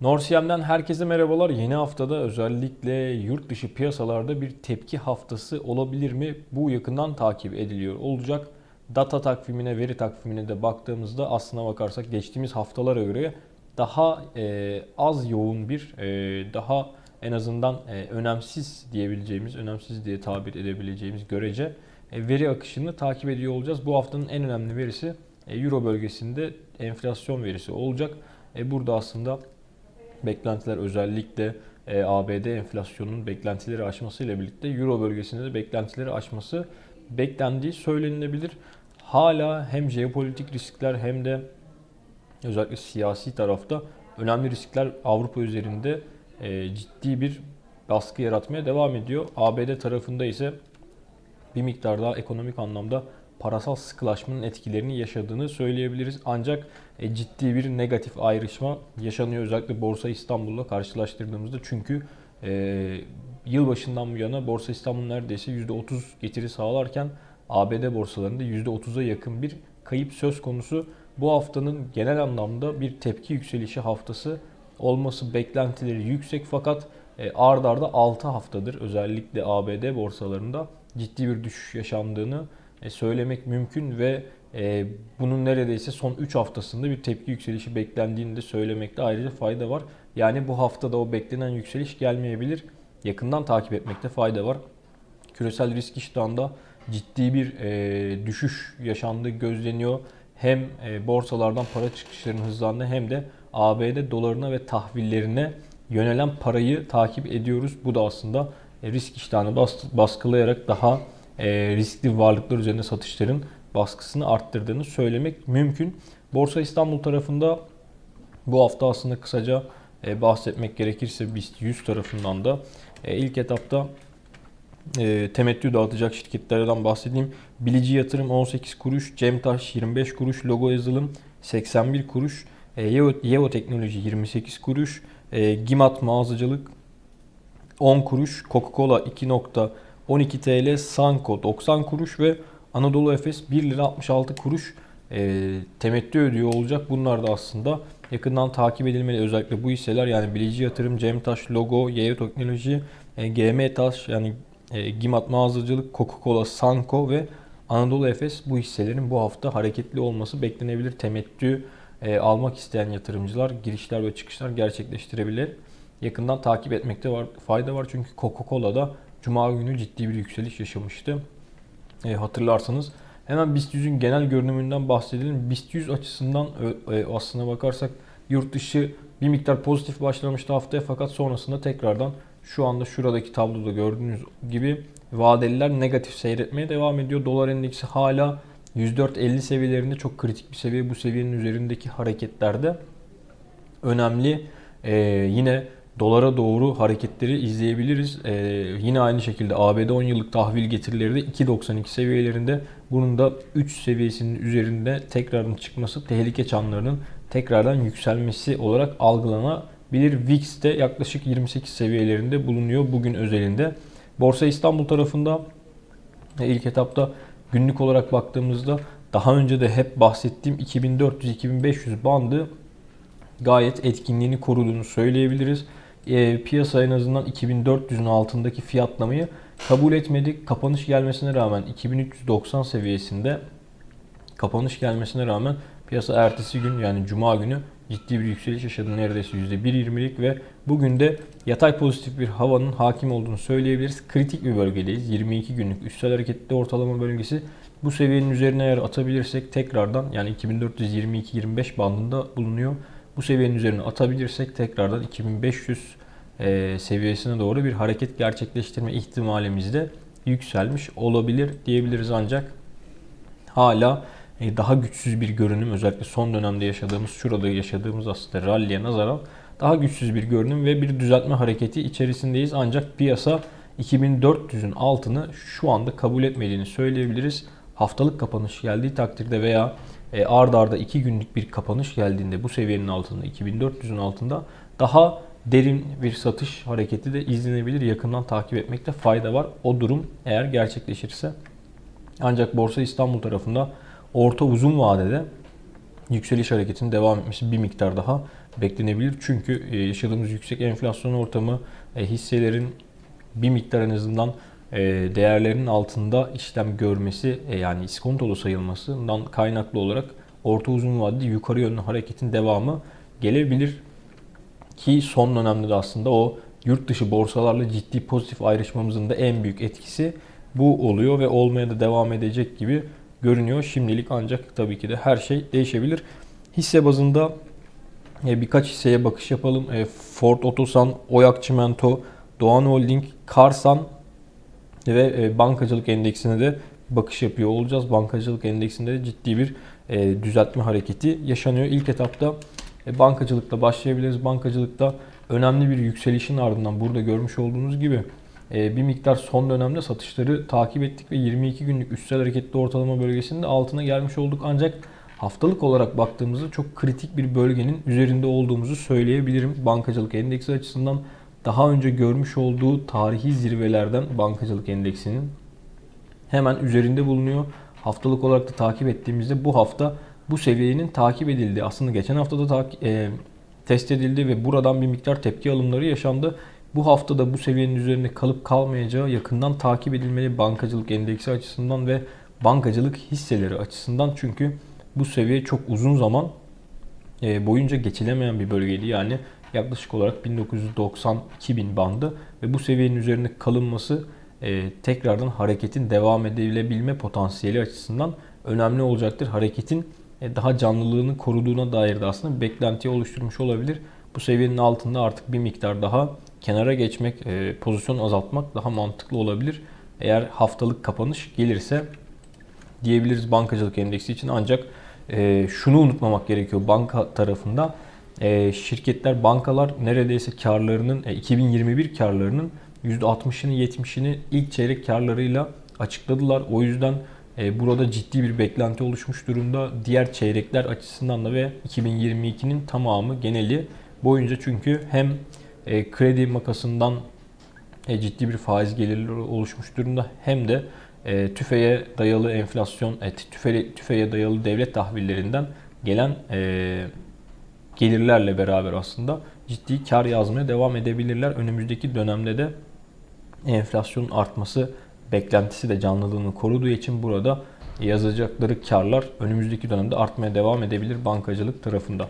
Norsiyem'den herkese merhabalar. Yeni haftada özellikle yurt dışı piyasalarda bir tepki haftası olabilir mi? Bu yakından takip ediliyor olacak. Data takvimine, veri takvimine de baktığımızda aslına bakarsak geçtiğimiz haftalara göre daha e, az yoğun bir, e, daha en azından e, önemsiz diyebileceğimiz, önemsiz diye tabir edebileceğimiz görece e, veri akışını takip ediyor olacağız. Bu haftanın en önemli verisi e, Euro bölgesinde enflasyon verisi olacak. E, burada aslında beklentiler özellikle e, ABD enflasyonunun beklentileri aşmasıyla birlikte Euro bölgesinde de beklentileri aşması beklendiği söylenilebilir. Hala hem jeopolitik riskler hem de özellikle siyasi tarafta önemli riskler Avrupa üzerinde e, ciddi bir baskı yaratmaya devam ediyor. ABD tarafında ise bir miktar daha ekonomik anlamda parasal sıkılaşmanın etkilerini yaşadığını söyleyebiliriz. Ancak e, ciddi bir negatif ayrışma yaşanıyor özellikle Borsa İstanbul'la karşılaştırdığımızda. Çünkü e, yılbaşından bu yana Borsa İstanbul neredeyse %30 getiri sağlarken ABD borsalarında %30'a yakın bir kayıp söz konusu. Bu haftanın genel anlamda bir tepki yükselişi haftası olması beklentileri yüksek fakat e, ard arda 6 haftadır özellikle ABD borsalarında ciddi bir düşüş yaşandığını söylemek mümkün ve e, bunun neredeyse son 3 haftasında bir tepki yükselişi beklendiğini de söylemekte ayrıca fayda var. Yani bu haftada o beklenen yükseliş gelmeyebilir. Yakından takip etmekte fayda var. Küresel risk iştahında ciddi bir e, düşüş yaşandığı gözleniyor. Hem e, borsalardan para çıkışlarının hızlandığı hem de ABD dolarına ve tahvillerine yönelen parayı takip ediyoruz. Bu da aslında e, risk iştahını bas- baskılayarak daha e, riskli varlıklar üzerinde satışların baskısını arttırdığını söylemek mümkün. Borsa İstanbul tarafında bu hafta aslında kısaca e, bahsetmek gerekirse BIST 100 tarafından da e, ilk etapta e, temettü dağıtacak şirketlerden bahsedeyim. Bilici Yatırım 18 kuruş, Cemtaş 25 kuruş, Logo Yazılım 81 kuruş, e, Yevo, Yevo Teknoloji 28 kuruş, e, Gimat Mağazacılık 10 kuruş, Coca-Cola 2.12 TL, Sanko 90 kuruş ve Anadolu Efes 1 lira 66 kuruş e, temettü ödüyor olacak. Bunlar da aslında yakından takip edilmeli. Özellikle bu hisseler yani Bilici Yatırım, Cemtaş, Logo, Yevo Teknoloji, e, GM Taş yani e, Gimat Mağazacılık, Coca-Cola, Sanko ve Anadolu Efes bu hisselerin bu hafta hareketli olması beklenebilir. Temettü e, almak isteyen yatırımcılar girişler ve çıkışlar gerçekleştirebilir. Yakından takip etmekte var, fayda var çünkü Coca-Cola'da Cuma günü ciddi bir yükseliş yaşamıştı. E, hatırlarsanız hemen BIST 100'ün genel görünümünden bahsedelim. BIST 100 açısından e, aslına bakarsak yurt dışı bir miktar pozitif başlamıştı haftaya fakat sonrasında tekrardan şu anda şuradaki tabloda gördüğünüz gibi vadeliler negatif seyretmeye devam ediyor. Dolar endeksi hala 104.50 seviyelerinde çok kritik bir seviye. Bu seviyenin üzerindeki hareketlerde önemli ee, yine dolara doğru hareketleri izleyebiliriz. Ee, yine aynı şekilde ABD 10 yıllık tahvil getirileri de 2.92 seviyelerinde. Bunun da 3 seviyesinin üzerinde tekrardan çıkması tehlike çanlarının tekrardan yükselmesi olarak algılanabilir. VIX de yaklaşık 28 seviyelerinde bulunuyor bugün özelinde. Borsa İstanbul tarafında e, ilk etapta günlük olarak baktığımızda daha önce de hep bahsettiğim 2400-2500 bandı gayet etkinliğini koruduğunu söyleyebiliriz. E, piyasa en azından 2400'ün altındaki fiyatlamayı kabul etmedi. Kapanış gelmesine rağmen 2390 seviyesinde kapanış gelmesine rağmen piyasa ertesi gün yani cuma günü ciddi bir yükseliş yaşadı. Neredeyse %1.20'lik ve bugün de yatay pozitif bir havanın hakim olduğunu söyleyebiliriz. Kritik bir bölgedeyiz. 22 günlük üstel hareketli ortalama bölgesi. Bu seviyenin üzerine eğer atabilirsek tekrardan yani 2422-25 bandında bulunuyor. Bu seviyenin üzerine atabilirsek tekrardan 2500 e, seviyesine doğru bir hareket gerçekleştirme ihtimalimiz de yükselmiş olabilir diyebiliriz ancak hala e, daha güçsüz bir görünüm özellikle son dönemde yaşadığımız şurada yaşadığımız aslında rally'e nazaran daha güçsüz bir görünüm ve bir düzeltme hareketi içerisindeyiz ancak piyasa 2400'ün altını şu anda kabul etmediğini söyleyebiliriz. Haftalık kapanış geldiği takdirde veya e, ard arda 2 günlük bir kapanış geldiğinde bu seviyenin altında 2400'ün altında daha derin bir satış hareketi de izlenebilir. Yakından takip etmekte fayda var. O durum eğer gerçekleşirse. Ancak Borsa İstanbul tarafında orta uzun vadede yükseliş hareketinin devam etmesi bir miktar daha beklenebilir. Çünkü e, yaşadığımız yüksek enflasyon ortamı e, hisselerin bir miktar en azından değerlerinin altında işlem görmesi e, yani iskontolu sayılmasından kaynaklı olarak orta uzun vadede yukarı yönlü hareketin devamı gelebilir. Ki son dönemde de aslında o yurt dışı borsalarla ciddi pozitif ayrışmamızın da en büyük etkisi bu oluyor ve olmaya da devam edecek gibi görünüyor. Şimdilik ancak tabii ki de her şey değişebilir. Hisse bazında e, birkaç hisseye bakış yapalım. E, Ford Otosan, Oyak Çimento, Doğan Holding, Karsan ve e, bankacılık endeksine de bakış yapıyor olacağız. Bankacılık endeksinde de ciddi bir düzeltme hareketi yaşanıyor. İlk etapta bankacılıkla başlayabiliriz. Bankacılıkta önemli bir yükselişin ardından burada görmüş olduğunuz gibi bir miktar son dönemde satışları takip ettik ve 22 günlük üstel hareketli ortalama bölgesinde altına gelmiş olduk. Ancak haftalık olarak baktığımızda çok kritik bir bölgenin üzerinde olduğumuzu söyleyebilirim. Bankacılık endeksi açısından daha önce görmüş olduğu tarihi zirvelerden bankacılık endeksinin hemen üzerinde bulunuyor. Haftalık olarak da takip ettiğimizde bu hafta bu seviyenin takip edildi. Aslında geçen hafta da takip, e, test edildi ve buradan bir miktar tepki alımları yaşandı. Bu hafta da bu seviyenin üzerinde kalıp kalmayacağı yakından takip edilmeli bankacılık endeksi açısından ve bankacılık hisseleri açısından. Çünkü bu seviye çok uzun zaman e, boyunca geçilemeyen bir bölgeydi. Yani yaklaşık olarak 1990-2000 bandı ve bu seviyenin üzerinde kalınması e, tekrardan hareketin devam edilebilme potansiyeli açısından önemli olacaktır. Hareketin e, daha canlılığını koruduğuna dair de aslında bir beklentiyi oluşturmuş olabilir. Bu seviyenin altında artık bir miktar daha kenara geçmek, pozisyon azaltmak daha mantıklı olabilir. Eğer haftalık kapanış gelirse diyebiliriz bankacılık endeksi için ancak e, şunu unutmamak gerekiyor banka tarafında. E, şirketler, bankalar neredeyse karlarının, e, 2021 karlarının %60'ını 70'ini ilk çeyrek karlarıyla açıkladılar. O yüzden e, burada ciddi bir beklenti oluşmuş durumda. Diğer çeyrekler açısından da ve 2022'nin tamamı geneli boyunca çünkü hem e, kredi makasından e, ciddi bir faiz gelirleri oluşmuş durumda hem de e, tüfeğe dayalı enflasyon, e, tüfe, tüfeğe dayalı devlet tahvillerinden gelen e, gelirlerle beraber aslında ciddi kar yazmaya devam edebilirler. Önümüzdeki dönemde de enflasyonun artması beklentisi de canlılığını koruduğu için burada yazacakları karlar önümüzdeki dönemde artmaya devam edebilir bankacılık tarafında.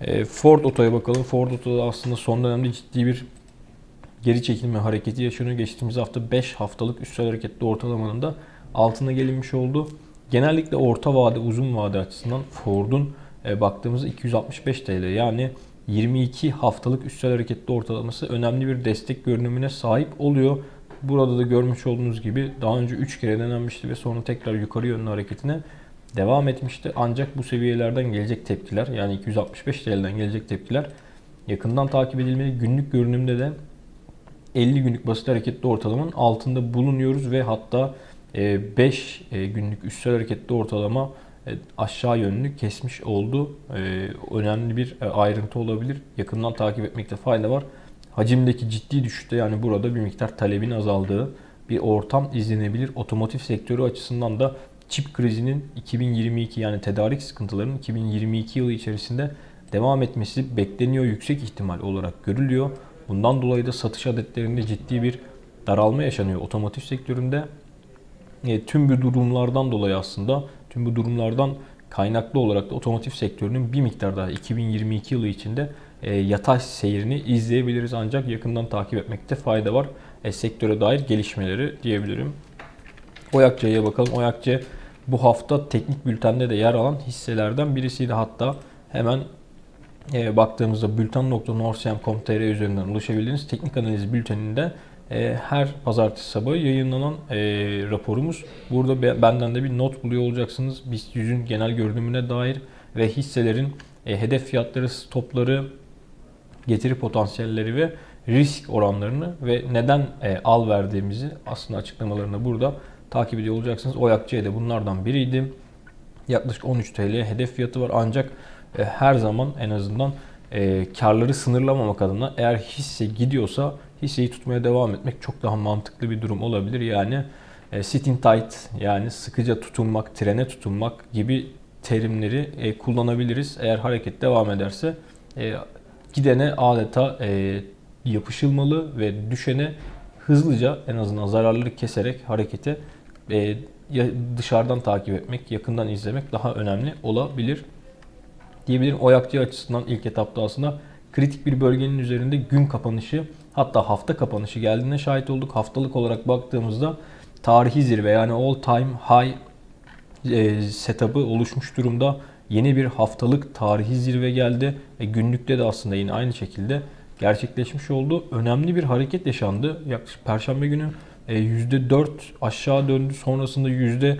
E, Ford Oto'ya bakalım. Ford Oto'da aslında son dönemde ciddi bir geri çekilme hareketi yaşanıyor. Geçtiğimiz hafta 5 haftalık üstel hareketli ortalamanın da altına gelinmiş oldu. Genellikle orta vade, uzun vade açısından Ford'un baktığımızda 265 TL yani 22 haftalık üstel hareketli ortalaması önemli bir destek görünümüne sahip oluyor. Burada da görmüş olduğunuz gibi daha önce 3 kere denenmişti ve sonra tekrar yukarı yönlü hareketine devam etmişti. Ancak bu seviyelerden gelecek tepkiler yani 265 TL'den gelecek tepkiler yakından takip edilmeli. Günlük görünümde de 50 günlük basit hareketli ortalamanın altında bulunuyoruz ve hatta 5 e, e, günlük üstel hareketli ortalama e, aşağı yönlü kesmiş oldu. Önemli bir ayrıntı olabilir. Yakından takip etmekte fayda var. Hacimdeki ciddi düşüşte yani burada bir miktar talebin azaldığı bir ortam izlenebilir. Otomotiv sektörü açısından da çip krizinin 2022 yani tedarik sıkıntılarının 2022 yılı içerisinde devam etmesi bekleniyor. Yüksek ihtimal olarak görülüyor. Bundan dolayı da satış adetlerinde ciddi bir daralma yaşanıyor otomotiv sektöründe. E, tüm bu durumlardan dolayı aslında tüm bu durumlardan kaynaklı olarak da otomotiv sektörünün bir miktar daha 2022 yılı içinde e, yatay seyrini izleyebiliriz ancak yakından takip etmekte fayda var. E, sektöre dair gelişmeleri diyebilirim. Oyakçı'ya bakalım. Oyakçı bu hafta teknik bültende de yer alan hisselerden birisiydi. Hatta hemen e, baktığımızda bülten.norsem.com.tr üzerinden ulaşabildiğiniz teknik analiz bülteninde her pazartesi sabahı yayınlanan e, raporumuz. Burada be, benden de bir not buluyor olacaksınız. BIST 100'ün genel görünümüne dair ve hisselerin e, hedef fiyatları, stopları, getiri potansiyelleri ve risk oranlarını ve neden e, al verdiğimizi aslında açıklamalarını burada takip ediyor olacaksınız. Oyakçı'ya da bunlardan biriydi. Yaklaşık 13 TL hedef fiyatı var ancak e, her zaman en azından e, karları sınırlamamak adına eğer hisse gidiyorsa hisseyi tutmaya devam etmek çok daha mantıklı bir durum olabilir. Yani e, sitting tight yani sıkıca tutunmak, trene tutunmak gibi terimleri kullanabiliriz. Eğer hareket devam ederse gidene adeta e, yapışılmalı ve düşene hızlıca en azından zararları keserek harekete e, dışarıdan takip etmek, yakından izlemek daha önemli olabilir diyebilirim. Oyakçı açısından ilk etapta aslında kritik bir bölgenin üzerinde gün kapanışı hatta hafta kapanışı geldiğine şahit olduk. Haftalık olarak baktığımızda tarihi zirve yani all time high e, setup'ı oluşmuş durumda. Yeni bir haftalık tarihi zirve geldi. E, günlükte de aslında yine aynı şekilde gerçekleşmiş oldu. Önemli bir hareket yaşandı. Yaklaşık Perşembe günü e, %4 aşağı döndü. Sonrasında %3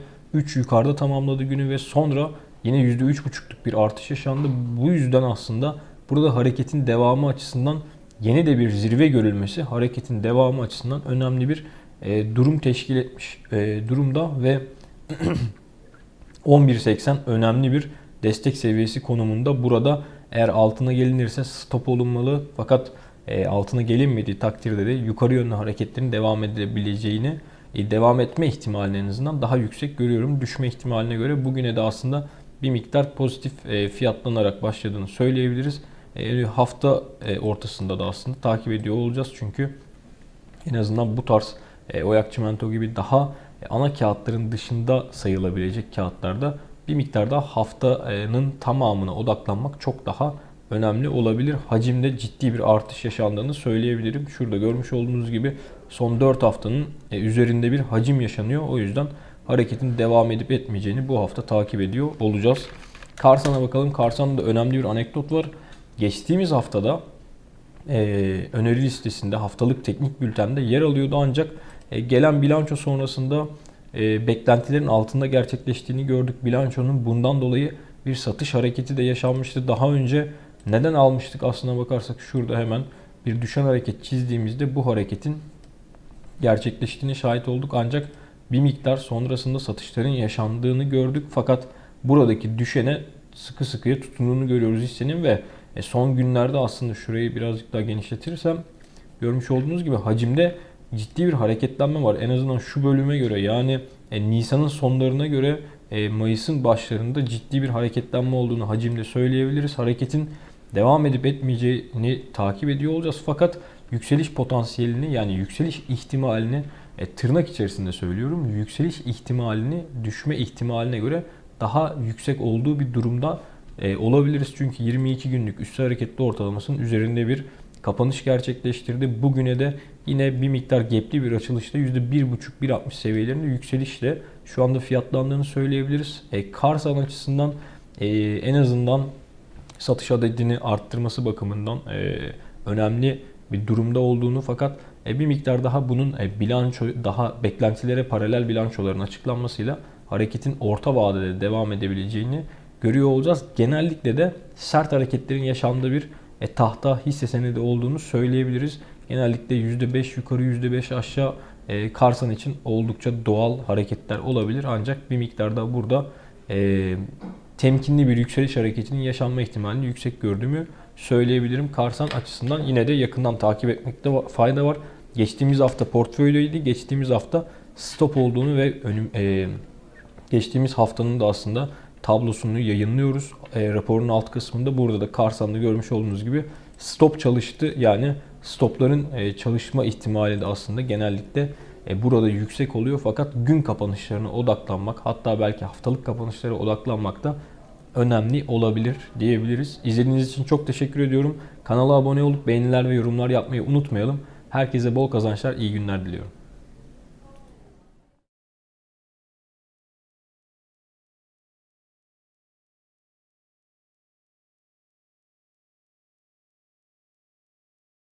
yukarıda tamamladı günü ve sonra yine %3,5'luk bir artış yaşandı. Bu yüzden aslında burada hareketin devamı açısından yeni de bir zirve görülmesi hareketin devamı açısından önemli bir e, durum teşkil etmiş e, durumda ve 11.80 önemli bir destek seviyesi konumunda. Burada eğer altına gelinirse stop olunmalı. Fakat e, altına gelinmediği takdirde de yukarı yönlü hareketlerin devam edebileceğini, e, devam etme ihtimalini en azından daha yüksek görüyorum. Düşme ihtimaline göre bugüne de aslında bir miktar pozitif e, fiyatlanarak başladığını söyleyebiliriz. E, hafta e, ortasında da aslında takip ediyor olacağız çünkü en azından bu tarz Oyak Çimento gibi daha ana kağıtların dışında sayılabilecek kağıtlarda bir miktar daha haftanın tamamına odaklanmak çok daha önemli olabilir. Hacimde ciddi bir artış yaşandığını söyleyebilirim. Şurada görmüş olduğunuz gibi son 4 haftanın üzerinde bir hacim yaşanıyor. O yüzden hareketin devam edip etmeyeceğini bu hafta takip ediyor olacağız. Karsan'a bakalım. Karsan'da önemli bir anekdot var. Geçtiğimiz haftada e, öneri listesinde haftalık teknik bültende yer alıyordu ancak e, gelen bilanço sonrasında e, beklentilerin altında gerçekleştiğini gördük. Bilançonun bundan dolayı bir satış hareketi de yaşanmıştı. Daha önce neden almıştık aslına bakarsak şurada hemen bir düşen hareket çizdiğimizde bu hareketin gerçekleştiğini şahit olduk ancak bir miktar sonrasında satışların yaşandığını gördük fakat buradaki düşene sıkı sıkıya tutunduğunu görüyoruz hissenin ve e, son günlerde aslında şurayı birazcık daha genişletirsem görmüş olduğunuz gibi hacimde ciddi bir hareketlenme var. En azından şu bölüme göre yani e, Nisan'ın sonlarına göre e, Mayıs'ın başlarında ciddi bir hareketlenme olduğunu hacimde söyleyebiliriz. Hareketin devam edip etmeyeceğini takip ediyor olacağız. Fakat yükseliş potansiyelini yani yükseliş ihtimalini e, tırnak içerisinde söylüyorum. Yükseliş ihtimalini düşme ihtimaline göre daha yüksek olduğu bir durumda e, olabiliriz. Çünkü 22 günlük üstü hareketli ortalamasının üzerinde bir kapanış gerçekleştirdi. Bugüne de yine bir miktar gepli bir açılışta %1.5-1.60 seviyelerinde yükselişle şu anda fiyatlandığını söyleyebiliriz. E, Karsan açısından e, en azından satış adedini arttırması bakımından e, önemli bir durumda olduğunu fakat e, bir miktar daha bunun e, bilanço daha beklentilere paralel bilançoların açıklanmasıyla hareketin orta vadede devam edebileceğini görüyor olacağız. Genellikle de sert hareketlerin yaşandığı bir e, tahta hisse senedi olduğunu söyleyebiliriz. Genellikle %5 yukarı %5 aşağı e, Karsan için oldukça doğal hareketler olabilir. Ancak bir miktar da burada e, temkinli bir yükseliş hareketinin yaşanma ihtimalini yüksek gördüğümü söyleyebilirim. Karsan açısından yine de yakından takip etmekte fayda var. Geçtiğimiz hafta portföyleydi. Geçtiğimiz hafta stop olduğunu ve önüm, e, geçtiğimiz haftanın da aslında tablosunu yayınlıyoruz. E, raporun alt kısmında burada da Karsan'da görmüş olduğunuz gibi stop çalıştı. Yani stopların e, çalışma ihtimali de aslında genellikle e, burada yüksek oluyor. Fakat gün kapanışlarına odaklanmak hatta belki haftalık kapanışlara odaklanmak da önemli olabilir diyebiliriz. İzlediğiniz için çok teşekkür ediyorum. Kanala abone olup beğeniler ve yorumlar yapmayı unutmayalım. Herkese bol kazançlar, iyi günler diliyorum.